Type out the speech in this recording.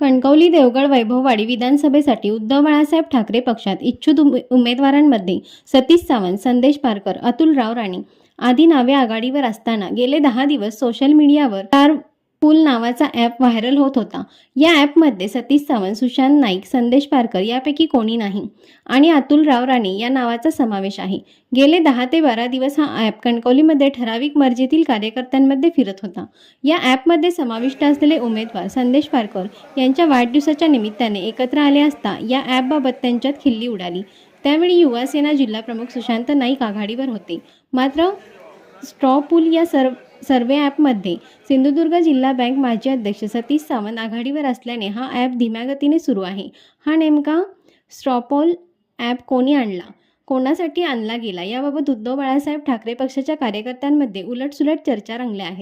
कणकवली देवगड वैभववाडी विधानसभेसाठी उद्धव बाळासाहेब ठाकरे पक्षात इच्छुक उमे- उमेदवारांमध्ये सतीश सावंत संदेश पारकर अतुलराव राणे आदी नावे आघाडीवर असताना गेले दहा दिवस सोशल मीडियावर स्टार पूल नावाचा ॲप व्हायरल होत होता. या ॲपमध्ये सतीश सावंत सुशांत नाईक संदेश पारकर यापैकी कोणी नाही. आणि अतुलराव राणे या नावाचा समावेश आहे. गेले दहा ते बारा दिवस हा ॲप कणकवलीमध्ये ठराविक मर्जीतील कार्यकर्त्यांमध्ये फिरत होता. या ॲपमध्ये समाविष्ट असलेले उमेदवार संदेश पारकर यांच्या वाढदिवसाच्या निमित्ताने एकत्र आले असता या ॲपबाबत त्यांच्यात खिल्ली उडाली. त्यावेळी युवासेना जिल्हाप्रमुख सुशांत नाईक आघाडीवर होते. मात्र स्ट्रॉ पूल या सर्व सर्वे ॲपमध्ये सिंधुदुर्ग जिल्हा बँक माजी अध्यक्ष सतीश सावंत आघाडीवर असल्याने हा ॲप धीम्या गतीने सुरू आहे. हा नेमका स्ट्रॉपॉल ॲप कोणी आणला? कोणासाठी आणला गेला? याबाबत उद्धव बाळासाहेब ठाकरे पक्षाच्या कार्यकर्त्यांमध्ये उलटसुलट चर्चा रंगल्या आहेत.